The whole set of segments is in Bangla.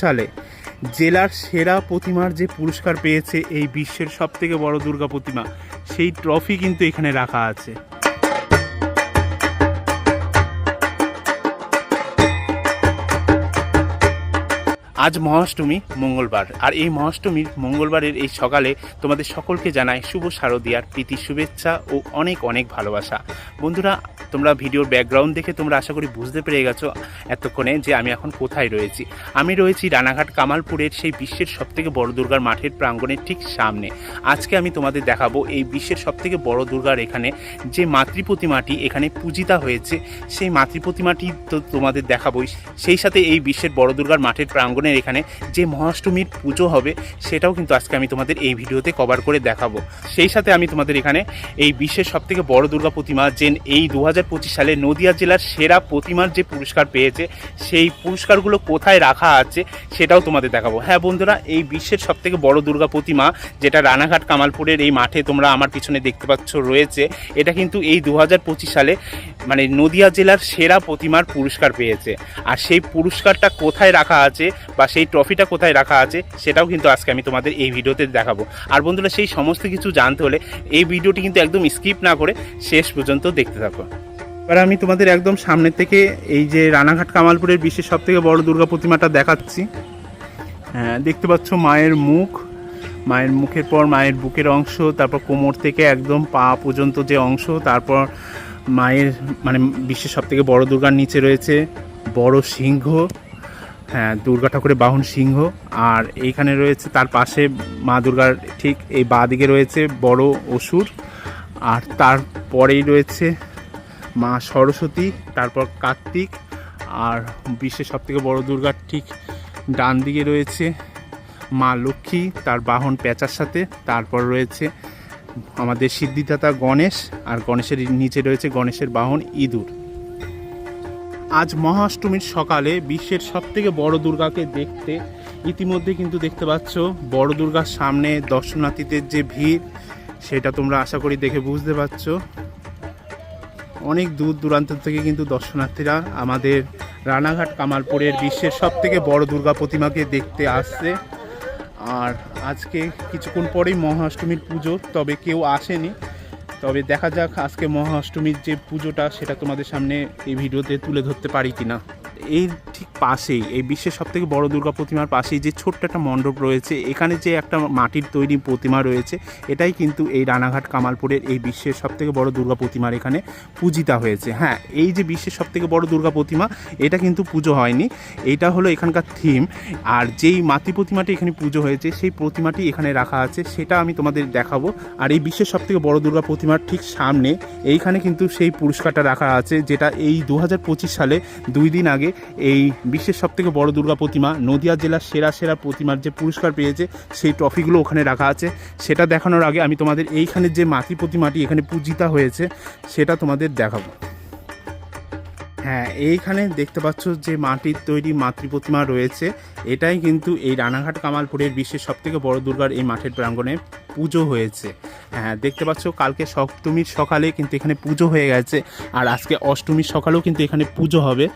সালে জেলার সেরা প্রতিমার যে পুরস্কার পেয়েছে এই বিশ্বের সবথেকে বড় দুর্গা প্রতিমা, সেই ট্রফি কিন্তু এখানে রাখা আছে। আজ মহাষ্টমী, মঙ্গলবার। আর এই মহাষ্টমীর, মঙ্গলবারের এই সকালে তোমাদের সকলকে জানাই শুভ শারদিয়ার প্রীতি, শুভেচ্ছা ও অনেক অনেক ভালোবাসা। বন্ধুরা, তোমরা ভিডিওর ব্যাকগ্রাউন্ড দেখে তোমরা আশা করি বুঝতে পেরে গেছো এতক্ষণে যে আমি এখন কোথায় রয়েছি। আমি রয়েছি রানাঘাট কামালপুরের সেই বিশ্বের সবথেকে বড় দুর্গার মাঠের প্রাঙ্গণের ঠিক সামনে। আজকে আমি তোমাদের দেখাবো এই বিশ্বের সবথেকে বড় দুর্গার এখানে যে মাতৃ প্রতিমাটি এখানে পূজিতা হয়েছে। সেই মাতৃ প্রতিমাটি তো তোমাদের দেখাবোই। সেই সাথে এই বিশ্বের বড় দুর্গার মাঠের প্রাঙ্গণের এখানে যে মহাষ্টমীর পুজো হবে, সেটাও কিন্তু আজকে আমি তোমাদের এই ভিডিওতে কভার করে দেখাবো। সেই সাথে আমি তোমাদের এখানে এই বিশ্বের সবথেকে বড় দুর্গা প্রতিমা যে এই দু সালে নদিয়া জেলার সেরা প্রতিমার যে পুরস্কার পেয়েছে, সেই পুরস্কারগুলো কোথায় রাখা আছে, সেটাও তোমাদের দেখাবো। হ্যাঁ বন্ধুরা, এই বিশ্বের সবথেকে বড় দুর্গা প্রতিমা, যেটা রানাঘাট কামালপুরের এই মাঠে তোমরা আমার পিছনে দেখতে পাচ্ছ রয়েছে, এটা কিন্তু এই দু হাজার পঁচিশ সালে মানে নদিয়া জেলার সেরা প্রতিমার পুরস্কার পেয়েছে। আর সেই পুরস্কারটা কোথায় রাখা আছে বা সেই ট্রফিটা কোথায় রাখা আছে, সেটাও কিন্তু আজকে আমি তোমাদের এই ভিডিওতে দেখাবো। আর বন্ধুরা, সেই সমস্ত কিছু জানতে হলে এই ভিডিওটি কিন্তু একদম স্কিপ না করে শেষ পর্যন্ত দেখতে থাকো। এবার আমি তোমাদের একদম সামনের থেকে এই যে রানাঘাট কামালপুরের বিশ্বের সব থেকে বড় দুর্গা প্রতিমাটা দেখাচ্ছি। হ্যাঁ দেখতে পাচ্ছ মায়ের মুখ। মায়ের মুখের পর মায়ের বুকের অংশ, তারপর কোমর থেকে একদম পা পর্যন্ত যে অংশ, তারপর মায়ের মানে বিশ্বের সব থেকে বড় দুর্গার নিচে রয়েছে বড় সিংহ। হ্যাঁ দুর্গা ঠাকুরের বাহন সিংহ, আর এইখানে রয়েছে তার পাশে মা দুর্গার ঠিক এই বাঁ দিকে রয়েছে বড় অসুর, আর তারপরেই রয়েছে মা সরস্বতী, তারপর কার্তিক, আর বিশ্বের সবথেকে বড় দুর্গার ঠিক ডান দিকে রয়েছে মা লক্ষ্মী, তার বাহন পেঁচার সাথে, তারপর রয়েছে আমাদের সিদ্ধিদাতা গণেশ, আর গণেশের নিচে রয়েছে গণেশের বাহন ইঁদুর। আজ মহাষ্টমীর সকালে বিশ্বের সবথেকে বড় দুর্গাকে দেখতে ইতিমধ্যে কিন্তু দেখতে পাচ্ছ বড় দুর্গার সামনে দর্শনার্থীদের যে ভিড়, সেটা তোমরা আশা করি দেখে বুঝতে পারছ। অনেক দূর দূরান্ত থেকে কিন্তু দর্শনার্থীরা আমাদের রানাঘাট কামালপুরের বিশ্বের সব থেকে বড় দুর্গা প্রতিমাকে দেখতে আসছে। আর আজকে কিছুক্ষণ পরেই মহাষ্টমীর পুজো, তবে কেউ আসেনি। তবে দেখা যাক আজকে মহাষ্টমীর যে পুজোটা সেটা তোমাদের সামনে এই ভিডিওতে তুলে ধরতে পারি কিনা। এই ঠিক পাশেই, এই বিশ্বের সব থেকে বড় দুর্গা প্রতিমার পাশেই যে ছোট্ট একটা মণ্ডপ রয়েছে, এখানে যে একটা মাটির তৈরি প্রতিমা রয়েছে, এটাই কিন্তু এই রানাঘাট কামালপুরের এই বিশ্বের সব থেকে বড় দুর্গা প্রতিমার এখানে পূজিতা হয়েছে। হ্যাঁ এই যে বিশ্বের সব থেকে বড় দুর্গা প্রতিমা, এটা কিন্তু পুজো হয়নি এইটা হলো এখানকার থিম, আর যেই মাতৃ প্রতিমাটি এখানে পুজো হয়েছে, সেই প্রতিমাটি এখানে রাখা আছে, সেটা আমি তোমাদের দেখাবো। আর এই বিশ্বের সব থেকে বড় দুর্গা প্রতিমার ঠিক সামনে, এইখানে কিন্তু সেই পুরস্কারটা রাখা আছে, যেটা এই দু হাজার পঁচিশ সালে দুই দিন আগে এই বিশ্বের সবথেকে বড় দুর্গা প্রতিমা, নদিয়া জেলার সেরা সেরা প্রতিমার যে পুরস্কার পেয়েছে, সেই ট্রফিগুলো ওখানে রাখা আছে। সেটা দেখানোর আগে আমি তোমাদের এইখানে যে মাটি প্রতিমাটি এখানে পূজিতা হয়েছে, সেটা তোমাদের দেখাবো। হ্যাঁ এইখানে দেখতে পাচ্ছ যে মাটির তৈরি মাতৃ প্রতিমা রয়েছে। এটাই কিন্তু এই রানাঘাট কামালপুরের বিশ্বের সবথেকে বড় দুর্গার এই মাঠের প্রাঙ্গণে পুজো হয়েছে। হ্যাঁ দেখতে পাচ্ছ কালকে সপ্তমীর সকালে কিন্তু এখানে পুজো হয়ে গেছে আর আজকে অষ্টমীর সকালেও কিন্তু এখানে পুজো হবে।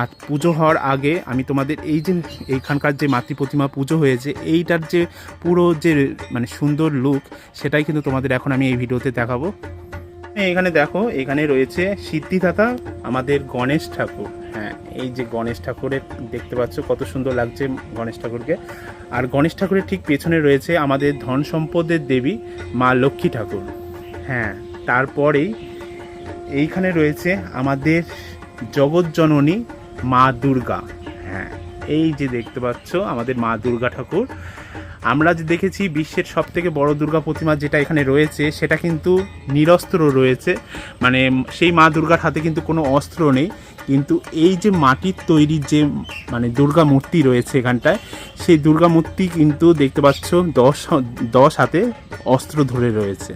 আর পুজো হওয়ার আগে আমি তোমাদের এই যে এইখানকার যে মাতৃ প্রতিমা পুজো হয়েছে, এইটার যে পুরো যে মানে সুন্দর লুক, সেটাই কিন্তু তোমাদের এখন আমি এই ভিডিওতে দেখাবো। এখানে দেখো, এখানে রয়েছে সিদ্ধিদাতা আমাদের গণেশ ঠাকুর। হ্যাঁ এই যে গণেশ ঠাকুরের দেখতে পাচ্ছ, কত সুন্দর লাগছে গণেশ ঠাকুরকে। আর গণেশ ঠাকুরের ঠিক পেছনে রয়েছে আমাদের ধন সম্পদের দেবী, মা লক্ষ্মী ঠাকুর। হ্যাঁ তারপরেই এইখানে রয়েছে আমাদের জগৎজননী মা দুর্গা। হ্যাঁ এই যে দেখতে পাচ্ছ, আমাদের মা দুর্গা ঠাকুর। আমরা যে দেখেছি বিশ্বের সব থেকে বড়ো দুর্গা প্রতিমা যেটা এখানে রয়েছে, সেটা কিন্তু নিরস্ত্র রয়েছে। মানে সেই মা দুর্গার হাতে কিন্তু কোনো অস্ত্র নেই। কিন্তু এই যে মাটির তৈরি যে মানে দুর্গা মূর্তি রয়েছে এখানটায়, সেই দুর্গা মূর্তি কিন্তু দেখতে পাচ্ছ দশ দশ হাতে অস্ত্র ধরে রয়েছে।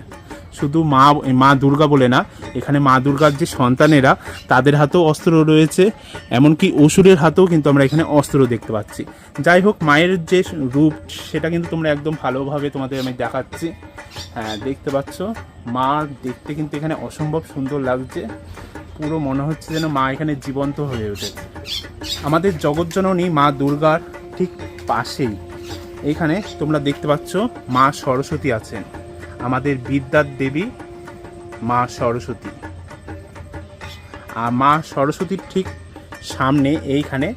শুধু মা মা দুর্গা বলে না, এখানে মা দুর্গার যে সন্তানেরা, তাদের হাতেও অস্ত্র রয়েছে, এমনকি অসুরের হাতেও কিন্তু আমরা এখানে অস্ত্র দেখতে পাচ্ছি। যাই হোক, মায়ের যে রূপ, সেটা কিন্তু তোমরা একদম ভালোভাবে তোমাদের আমি দেখাচ্ছি। হ্যাঁ দেখতে পাচ্ছ, মা দেখতে কিন্তু এখানে অসম্ভব সুন্দর লাগছে। পুরো মনে হচ্ছে যেন মা এখানে জীবন্ত হয়ে উঠেছে আমাদের জগৎজননী মা দুর্গার ঠিক পাশেই। এখানে তোমরা দেখতে পাচ্ছ, মা সরস্বতী আছেন। আমাদের বিদ্যার দেবী মা সরস্বতী। আর মা সরস্বতীর ঠিক সামনে এইখানে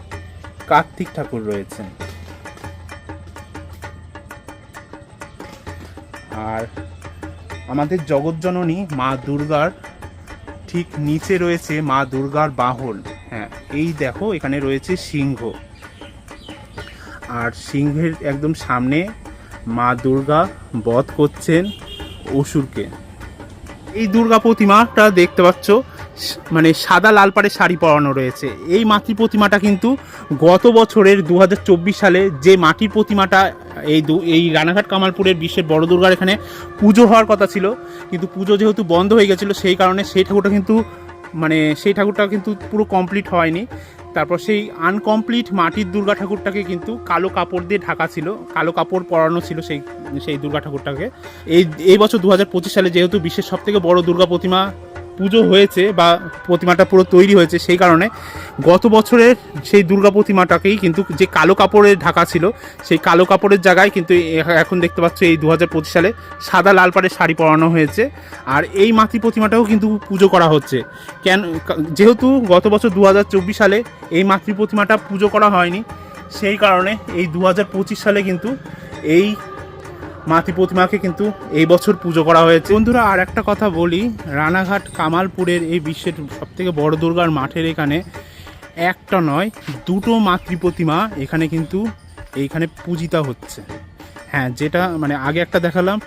কার্তিক ঠাকুর রয়েছেন। আর আমাদের জগৎজননী মা দুর্গার ঠিক নিচে রয়েছে মা দুর্গার বাহন হ্যাঁ এই দেখো, এখানে রয়েছে সিংহ। আর সিংহের একদম সামনে মা দুর্গা বধ করছেন। অসুরকে। এই দুর্গা প্রতিমাটা দেখতে পাচ্ছ মানে সাদা লাল পাড়ে শাড়ি পরানো রয়েছে। এই মাতৃ প্রতিমাটা কিন্তু গত বছরের দু হাজার চব্বিশ সালে যে মাটির প্রতিমাটা, এই দু এই রানাঘাট কামালপুরের বিশ্বের বড় দুর্গার এখানে পুজো হওয়ার কথা ছিল, কিন্তু পুজো যেহেতু বন্ধ হয়ে গেছিল, সেই কারণে সেই ঠাকুরটা কিন্তু মানে সেই ঠাকুরটা কিন্তু পুরো কমপ্লিট হয়নি। তারপর সেই আনকমপ্লিট মাটির দুর্গা ঠাকুরটাকে কিন্তু কালো কাপড় দিয়ে ঢাকা ছিল, কালো কাপড় পরানো ছিল সেই সেই দুর্গা ঠাকুরটাকে। এই এই বছর দু হাজার পঁচিশ সালে যেহেতু বিশ্বের সব থেকে বড় দুর্গা প্রতিমা পুজো হয়েছে বা প্রতিমাটা পুরো তৈরি হয়েছে সেই কারণে গত বছরের সেই দুর্গা প্রতিমাটাকেই কিন্তু যে কালো কাপড়ে ঢাকা ছিল, সেই কালো কাপড়ের জায়গায় কিন্তু এখন দেখতে পাচ্ছ এই দু হাজার পঁচিশ সালে সাদা লাল পাড়ের শাড়ি পরানো হয়েছে। আর এই মাতৃ প্রতিমাটাও কিন্তু পুজো করা হচ্ছে। কেন যেহেতু গত বছর দু হাজার চব্বিশ সালে এই মাতৃ প্রতিমাটা পুজো করা হয়নি, সেই কারণে এই দু হাজার পঁচিশ সালে কিন্তু এই মাতৃ প্রতিমাকে কিন্তু এই বছর পুজো করা হয়েছে। বন্ধুরা আর একটা কথা বলি, রানাঘাট কামালপুরের এই বিশ্বের সব থেকে বড় দুর্গার মাঠের এখানে একটা নয়, দুটো মাতৃ প্রতিমা এখানে কিন্তু এইখানে পূজিতা হচ্ছে। হ্যাঁ যেটা মানে আগে একটা দেখালাম,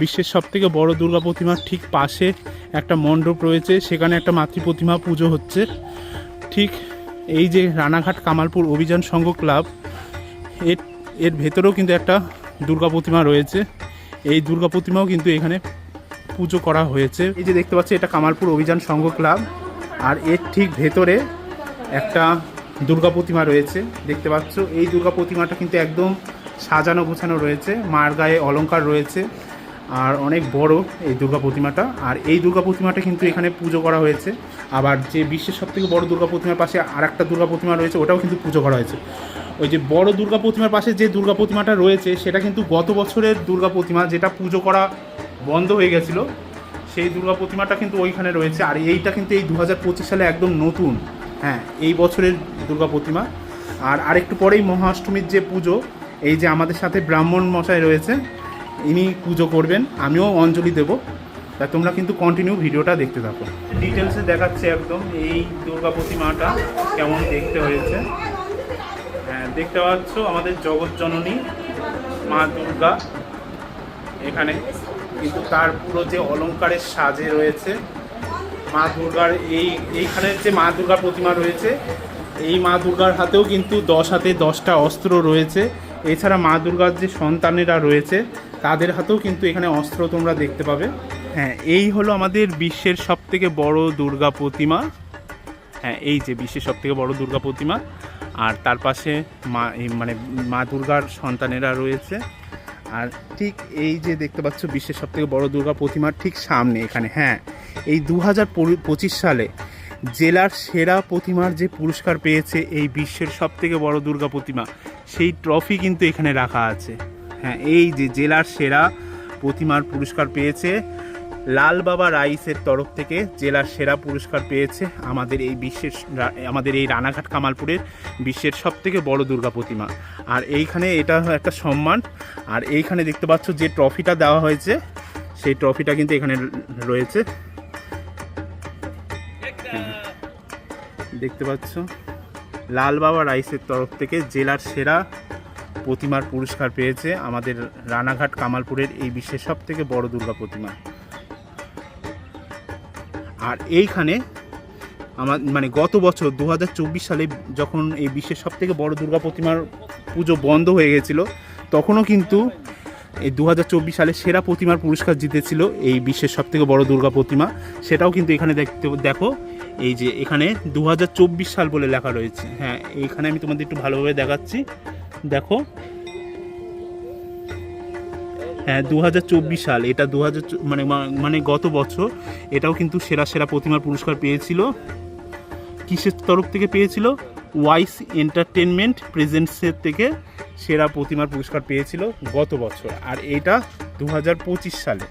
বিশ্বের সব থেকে বড় দুর্গা প্রতিমার ঠিক পাশে একটা মণ্ডপ রয়েছে, সেখানে একটা মাতৃ প্রতিমা পুজো হচ্ছে। ঠিক এই যে রানাঘাট কামালপুর অভিযান সংঘ ক্লাব, এর এর ভেতরেও কিন্তু একটা দুর্গা প্রতিমা রয়েছে। এই দুর্গা প্রতিমাও কিন্তু এখানে পুজো করা হয়েছে। এই যে দেখতে পাচ্ছি, এটা কামালপুর অভিযান সংঘ ক্লাব। আর এর ঠিক ভেতরে একটা দুর্গা প্রতিমা রয়েছে। দেখতে পাচ্ছ, এই দুর্গা প্রতিমাটা কিন্তু একদম সাজানো গোছানো রয়েছে। মার গায়ে অলংকার রয়েছে। আর অনেক বড় এই দুর্গা প্রতিমাটা। আর এই দুর্গা প্রতিমাটা কিন্তু এখানে পুজো করা হয়েছে। আবার যে বিশ্বের সব থেকে বড় দুর্গা প্রতিমার পাশে আর একটা দুর্গা প্রতিমা রয়েছে, ওটাও কিন্তু পুজো করা হয়েছে। ওই যে বড় দুর্গা প্রতিমার পাশে যে দুর্গা প্রতিমাটা রয়েছে, সেটা কিন্তু গত বছরের দুর্গা প্রতিমা যেটা পুজো করা বন্ধ হয়ে গেছিল, সেই দুর্গা প্রতিমাটা কিন্তু ওইখানে রয়েছে। আর এইটা কিন্তু এই দু হাজার পঁচিশ সালে একদম নতুন। হ্যাঁ এই বছরের দুর্গা প্রতিমা। আর আরেকটু পরেই মহাষ্টমীর যে পুজো, এই যে আমাদের সাথে ব্রাহ্মণ মশাই রয়েছে ইনি পুজো করবেন। আমিও অঞ্জলি দেব। তা তোমরা কিন্তু কন্টিনিউ ভিডিওটা দেখতে থাকো। ডিটেলসে দেখাচ্ছে একদম এই দুর্গা প্রতিমাটা কেমন দেখতে হয়েছে। হ্যাঁ দেখতে পাচ্ছ আমাদের জগৎ জননী মা দুর্গা। এখানে কিন্তু তার পুরো যে অলংকারের সাজে রয়েছে, মা দুর্গার এই এইখানে যে মা দুর্গার প্রতিমা রয়েছে, এই মা দুর্গার হাতেও কিন্তু দশ হাতে দশটা অস্ত্র রয়েছে। এছাড়া মা দুর্গার যে সন্তানেরা রয়েছে, তাদের হাতেও কিন্তু এখানে অস্ত্র তোমরা দেখতে পাবে। হ্যাঁ এই হলো আমাদের বিশ্বের সব থেকে বড় দুর্গা প্রতিমা। হ্যাঁ এই যে বিশ্বের সব থেকে বড় দুর্গা প্রতিমা। আর তার পাশে মা মানে মা দুর্গার সন্তানেরা রয়েছে। আর ঠিক এই যে দেখতে পাচ্ছ, বিশ্বের সব থেকে বড় দুর্গা প্রতিমার ঠিক সামনে এখানে হ্যাঁ এই দু হাজার পঁচিশ সালে জেলার সেরা প্রতিমার যে পুরস্কার পেয়েছে এই বিশ্বের সব থেকে বড় দুর্গা প্রতিমা, সেই ট্রফি কিন্তু এখানে রাখা আছে। হ্যাঁ এই যে জেলার সেরা প্রতিমার পুরস্কার পেয়েছে লাল বাবা রাইসের তরফ থেকে জেলার সেরা পুরস্কার পেয়েছে আমাদের এই বিশ্বের আমাদের এই রানাঘাট কামালপুরের বিশ্বের সব থেকে বড় দুর্গা প্রতিমা। আর এইখানে এটা একটা সম্মান। আর এইখানে দেখতে পাচ্ছ যে ট্রফিটা দেওয়া হয়েছে, সেই ট্রফিটা কিন্তু এখানে রয়েছে। দেখতে পাচ্ছ? লাল বাবা রাইসের তরফ থেকে জেলার সেরা প্রতিমার পুরস্কার পেয়েছে আমাদের রানাঘাট কামালপুরের এই বিশ্বের সব থেকে বড় দুর্গা প্রতিমা। আর এইখানে আমার মানে গত বছর দু হাজার চব্বিশ সালে যখন এই বিশ্বের সব থেকে বড় দুর্গা প্রতিমার পুজো বন্ধ হয়ে গেছিল, তখনও কিন্তু এই দু হাজার চব্বিশ সালে সেরা প্রতিমার পুরস্কার জিতেছিল এই বিশ্বের সব থেকে বড় দুর্গা প্রতিমা। সেটাও কিন্তু এখানে দেখতে, দেখো, এই যে এখানে দু হাজার চব্বিশ সাল বলে লেখা রয়েছে। হ্যাঁ এইখানে আমি তোমাদের একটু ভালোভাবে দেখাচ্ছি। দেখো দু সাল। এটা দু হাজার মানে মানে গত বছর। এটাও কিন্তু সেরা সেরা প্রতিমার পুরস্কার পেয়েছিল। কিসের তরফ থেকে পেয়েছিল? ওয়াইস এন্টারটেনমেন্ট প্রেজেন্টসের থেকে সেরা প্রতিমার পুরস্কার পেয়েছিল গত বছর। আর এটা দু হাজার পঁচিশ সালে।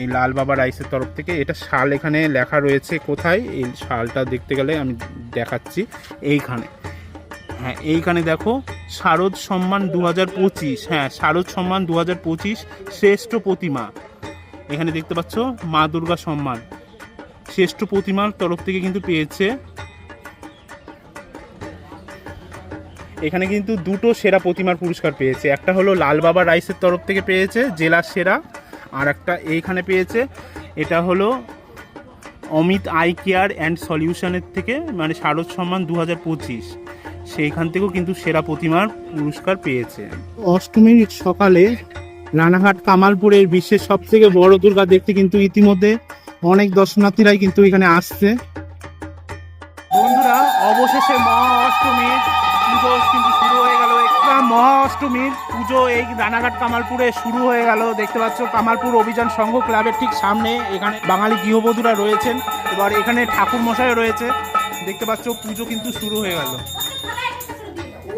এই লাল বাবা রাইসের তরফ থেকে এটা শাল এখানে লেখা রয়েছে কোথায়? এই শালটা দেখতে গেলে আমি দেখাচ্ছি। এইখানে। হ্যাঁ এইখানে দেখো শারদ সম্মান দু হাজার পঁচিশ। হ্যাঁ শারদ সম্মান দু হাজার পঁচিশ শ্রেষ্ঠ প্রতিমা। এখানে দেখতে পাচ্ছ, মা দুর্গা সম্মান। শ্রেষ্ঠ প্রতিমার তরফ থেকে কিন্তু পেয়েছে। এখানে কিন্তু দুটো সেরা প্রতিমার পুরস্কার পেয়েছে। একটা হলো লাল বাবা রাইসের তরফ থেকে পেয়েছে, জেলার সেরা। আর একটা এইখানে পেয়েছে, এটা হলো অমিত আই কেয়ার অ্যান্ড সলিউশনের থেকে মানে শারদ সম্মান দু হাজার পঁচিশ। সেইখান থেকেও কিন্তু সেরা প্রতিমার পুরস্কার পেয়েছে। অষ্টমীর সকালে রানাঘাট কামালপুরের বিশ্বের সব থেকে বড় দুর্গা দেখতে কিন্তু ইতিমধ্যে অনেক দর্শনার্থীরাই কিন্তু এখানে আসছে। বন্ধুরা অবশেষে মহা অষ্টমীর পুজো কিন্তু শুরু হয়ে গেল। একটা মহা অষ্টমীর পুজো এই রানাঘাট কামালপুরে শুরু হয়ে গেল। দেখতে পাচ্ছ কামালপুর অভিযান সংঘ ক্লাবের ঠিক সামনে এখানে বাঙালি গৃহবধূরা রয়েছেন। এবার এখানে ঠাকুর মশাই রয়েছে। দেখতে পাচ্ছ পুজো কিন্তু শুরু হয়ে গেল।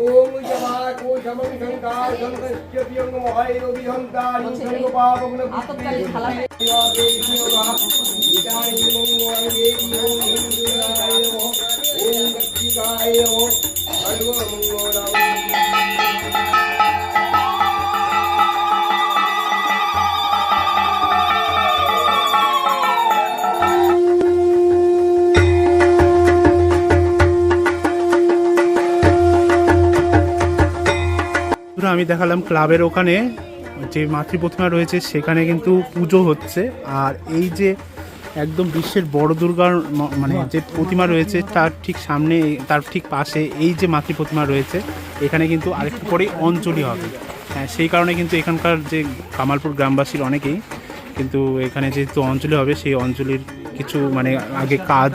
ওম জমাত ও জমং সংকার সংকস্য বিয়ং মহাই রবি হন্তার সংগ পাপং আতপকালী থালা বন্ধুরা, আমি দেখালাম ক্লাবের ওখানে যে মাতৃ প্রতিমা রয়েছে, সেখানে কিন্তু পুজো হচ্ছে। আর এই যে একদম বিশ্বের বড় দুর্গার মানে যে প্রতিমা রয়েছে, তার ঠিক সামনে, তার ঠিক পাশে এই যে মাতৃ প্রতিমা রয়েছে, এখানে কিন্তু আরেকটু পরেই অঞ্জলি হবে। হ্যাঁ সেই কারণে কিন্তু এখানকার যে কামালপুর গ্রামবাসীর অনেকেই কিন্তু এখানে যেহেতু অঞ্জলি হবে, সেই অঞ্জলির কিছু মানে আগে কাজ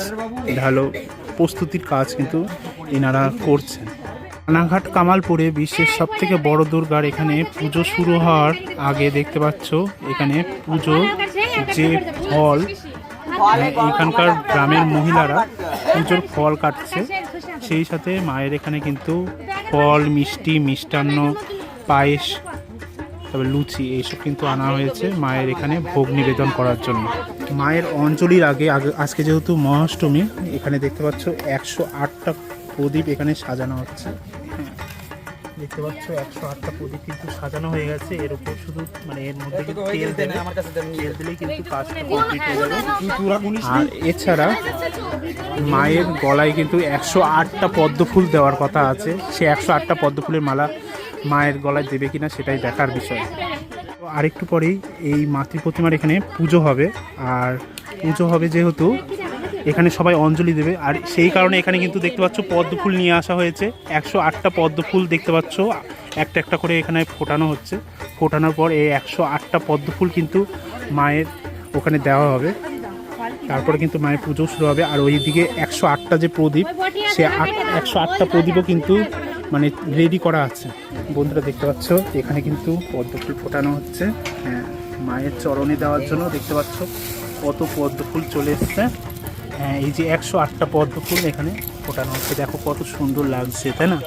ভালো প্রস্তুতির কাজ কিন্তু এনারা করছেন। রানাঘাট কামালপুরে বিশ্বের সব থেকে বড় দুর্গার এখানে পুজো শুরু হওয়ার আগে দেখতে পাচ্ছ, এখানে পুজো যে ফল মানে এখানকার গ্রামের মহিলারা পুজোর ফল কাটছে। সেই সাথে মায়ের এখানে কিন্তু ফল, মিষ্টি, মিষ্টান্ন, পায়েস, তবে লুচি, এইসব কিন্তু আনা হয়েছে মায়ের এখানে ভোগ নিবেদন করার জন্য। মায়ের অঞ্জলির আগে আগে, আজকে যেহেতু মহাষ্টমী, এখানে দেখতে পাচ্ছ একশো আটটা প্রদীপ এখানে সাজানো হচ্ছে। হ্যাঁ, দেখতে পাচ্ছ একশো আটটা প্রদীপ কিন্তু সাজানো হয়ে গেছে। এর উপর শুধু মানে এর মধ্যে কিন্তু তেল দেবে। তেল দিলেই কিন্তু কাজটা কমপ্লিট হয়ে যাবে। আর এছাড়া মায়ের গলায় কিন্তু একশো আটটা পদ্ম ফুল দেওয়ার কথা আছে। সে একশো আটটা পদ্ম ফুলের মালা মায়ের গলায় দেবে কিনা সেটাই দেখার বিষয়। তো আরেকটু পরেই এই মাতৃ প্রতিমার এখানে পুজো হবে। আর পুজো হবে যেহেতু এখানে সবাই অঞ্জলি দেবে। আর সেই কারণে এখানে কিন্তু দেখতে পাচ্ছ পদ্ম ফুল নিয়ে আসা হয়েছে। একশো আটটা পদ্ম ফুল দেখতে পাচ্ছ। একটা একটা করে এখানে ফোটানো হচ্ছে। ফোটানোর পর এই একশো আটটা পদ্ম ফুল কিন্তু মায়ের ওখানে দেওয়া হবে। তারপরে কিন্তু মায়ের পুজো শুরু হবে। আর ওইদিকে একশো আটটা যে প্রদীপ, সে একশো আটটা প্রদীপও কিন্তু মানে রেডি করা আছে। বন্ধুরা দেখতে পাচ্ছ, এখানে কিন্তু পদ্ম ফুল ফোটানো হচ্ছে। হ্যাঁ মায়ের চরণে দেওয়ার জন্য দেখতে পাচ্ছ কত পদ্ম ফুল চলে এসছে। এই যে একশো আটটা পদ্ম ফুল এখানে ফোটানো হচ্ছে। দেখো কত সুন্দর লাগছে, তাই না?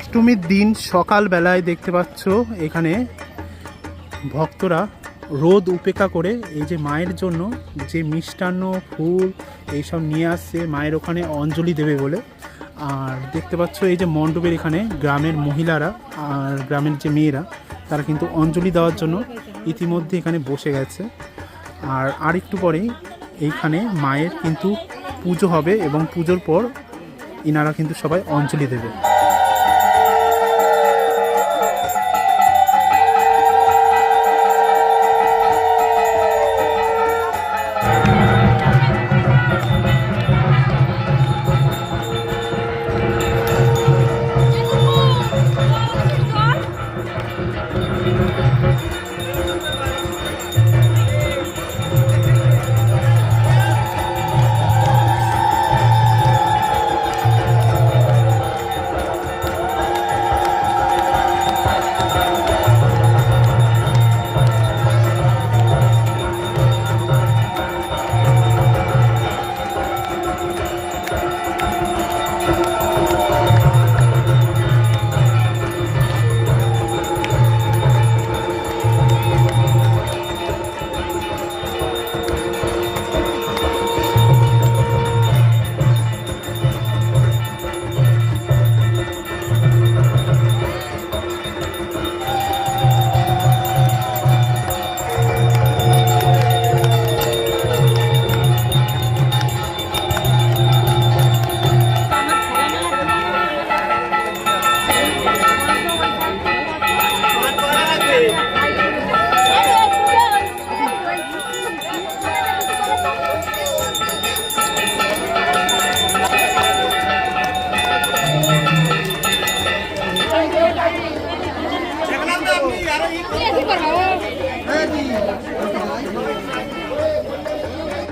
অষ্টমীর দিন সকালবেলায় দেখতে পাচ্ছ এখানে ভক্তরা রোদ উপেক্ষা করে এই যে মায়ের জন্য যে মিষ্টান্ন ফুল এইসব নিয়ে আসছে, মায়ের ওখানে অঞ্জলি দেবে বলে। আর দেখতে পাচ্ছ এই যে মণ্ডপের এখানে গ্রামের মহিলারা আর গ্রামের যে মেয়েরা, তারা কিন্তু অঞ্জলি দেওয়ার জন্য ইতিমধ্যে এখানে বসে গেছে। আর আরেকটু পরেই এইখানে মায়ের কিন্তু পুজো হবে এবং পুজোর পর ইনারা কিন্তু সবাই অঞ্জলি দেবে।